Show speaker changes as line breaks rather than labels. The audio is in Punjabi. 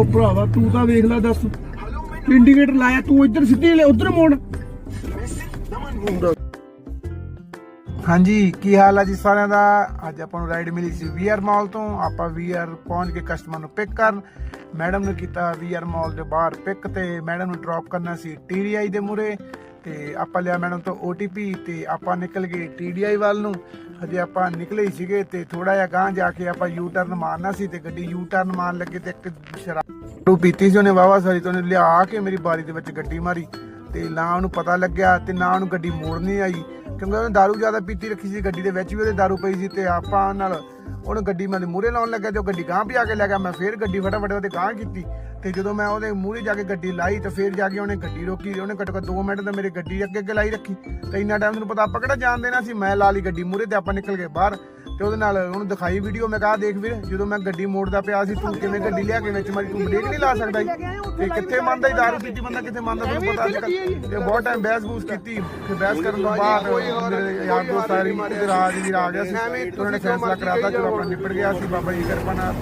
ਉਹ ਭਰਾਵਾ, ਤੂੰ ਤਾਂ ਵੇਖ ਲੈ, ਦੱਸ। ਇੰਡੀਕੇਟਰ ਲਾਇਆ, ਤੂੰ ਇੱਧਰ ਸਿੱਧੀ ਲੈ, ਉਧਰ ਮੋੜ।
ਹਾਂਜੀ, ਕੀ ਹਾਲ ਹੈ ਜੀ ਸਾਰਿਆਂ ਦਾ? ਅੱਜ ਆਪਾਂ ਨੂੰ ਰਾਈਡ ਮਿਲੀ ਸੀ ਵੀਆਰ ਮਾਲ ਤੋਂ। ਆਪਾਂ ਵੀਆਰ ਪਹੁੰਚ ਕੇ ਕਸਟਮਰ ਨੂੰ ਪਿਕ ਕਰਨ। ਮੈਡਮ ਨੇ ਕੀਤਾ ਵੀਆਰ ਮਾਲ ਦੇ ਬਾਹਰ ਪਿਕ ਤੇ ਮੈਡਮ ਨੂੰ ਡ੍ਰੌਪ ਕਰਨਾ ਸੀ ਟੀਡੀਆਈ ਦੇ ਮੂਰੇ ਤੇ ਆਪਾਂ ਲਿਆ ਮੈਡਮ ਤੋਂ ਓਟੀਪੀ ਤੇ ਆਪਾਂ ਨਿਕਲ ਗਏ ਟੀਡੀਆਈ ਵੱਲ ਨੂੰ। ਹਜੇ ਆਪਾਂ ਨਿਕਲੇ ਹੀ ਸੀਗੇ ਤੇ ਥੋੜਾ ਜਿਹਾ ਗਾਂਹ ਜਾ ਕੇ ਆਪਾਂ ਯੂ ਟਰਨ ਮਾਰਨਾ ਸੀ ਤੇ ਗੱਡੀ ਯੂ ਟਰਨ ਮਾਰਨ ਲੱਗੇ ਤੇ ਇੱਕ ਸ਼ਰਾਬ ਪੀਤੀ ਸੀ ਉਹਨੇ ਵਾਵਾ ਸਾਰੀ ਤੋਂ ਲਿਆ ਕੇ ਮੇਰੀ ਬਾਰੀ ਦੇ ਵਿੱਚ ਗੱਡੀ ਮਾਰੀ। ਤੇ ਨਾ ਉਹਨੂੰ ਪਤਾ ਲੱਗਿਆ ਤੇ ਨਾ ਉਹਨੂੰ ਗੱਡੀ ਮੋੜਨੀ ਆਈ। ਕਿਉਂਕਿ ਉਹਨੇ ਦਾਰੂ ਜ਼ਿਆਦਾ ਪੀਤੀ ਰੱਖੀ ਸੀ, ਗੱਡੀ ਦੇ ਵਿੱਚ ਵੀ ਉਹਦੇ ਦਾਰੂ ਪਈ ਸੀ ਤੇ ਆਪਾਂ ਨਾਲ ਉਹਨੇ ਗੱਡੀ ਮੈਨੂੰ ਮੂਰੇ ਲਾਉਣ ਲੱਗਾ ਤੇ ਉਹ ਗੱਡੀ ਗਾਂਹ ਪਿਆ ਕੇ ਲੈ ਗਿਆ ਮੈਂ ਫੇਰ ਗੱਡੀ ਫਟਾਫਟ ਉਹਦੇ ਗਾਂਹ ਕੀਤੀ ਤੇ ਜਦੋਂ ਮੈਂ ਉਹਦੇ ਮੂਰੇ ਜਾ ਕੇ ਗੱਡੀ ਲਾਈ ਤੇ ਫੇਰ ਜਾ ਕੇ ਉਹਨੇ ਗੱਡੀ ਰੋਕੀ ਉਹਨੇ ਘੱਟੋ ਘੱਟ 2 ਮਿੰਟ ਤਾਂ ਮੇਰੀ ਗੱਡੀ ਅੱਗੇ ਅੱਗੇ ਲਾਈ ਰੱਖੀ ਤੇ ਇੰਨਾ ਟਾਈਮ ਤੁਹਾਨੂੰ ਪਤਾ ਆਪਾਂ ਕਿਹੜਾ ਜਾਣ ਦੇਣਾ ਸੀ ਮੈਂ ਲਾ ਲਈ ਗੱਡੀ ਮੂਰੇ ਤੇ ਆਪਾਂ ਨਿਕਲ ਗਏ ਬਾਹਰ ਤੇ ਉਹਦੇ ਨਾਲ ਉਹਨੂੰ ਦਿਖਾਈ ਵੀਡੀਓ ਮੈਂ ਕਹਾ ਦੇਖ ਵੀਰ ਜਦੋਂ ਮੈਂ ਗੱਡੀ ਮੋੜਦਾ ਪਿਆ ਸੀ ਤੂੰ ਕਿਵੇਂ ਗੱਡੀ ਲਿਆ ਕੇ ਵਿੱਚ ਮਾਰੀ ਤੂੰ ਬ੍ਰੇਕ ਨਹੀਂ ਲਾ ਸਕਦਾ? ਤੇ ਕਿੱਥੇ ਮੰਨਦਾ ਹੀ ਦਾਰੂ ਪੀਤੀ ਬੰਦਾ ਕਿੱਥੇ ਮੰਨਦਾ ਤੁਹਾਨੂੰ ਪਤਾ ਅੱਜ। ਤੇ ਬਹੁਤ ਟਾਈਮ ਬਹਿਸ ਬੂਸ ਕੀਤੀ ਤੇ ਬਹਿਸ ਕਰਨ ਤੋਂ ਬਾਅਦ ਯਾਰ ਦੋਸਤ ਸਾਰੇ ਤੇ ਰਾਜ ਵੀਰ ਆ ਗਿਆ ਸੀ ਉਹਨਾਂ ਨੇ ਫੈਸਲਾ ਕਰਾਤਾ ਚਲੋ ਨਿਪਟ ਗਿਆ ਸੀ ਬਾਬਾ ਜੀ ਦੀ ਕਿਰਪਾ ਨਾਲ।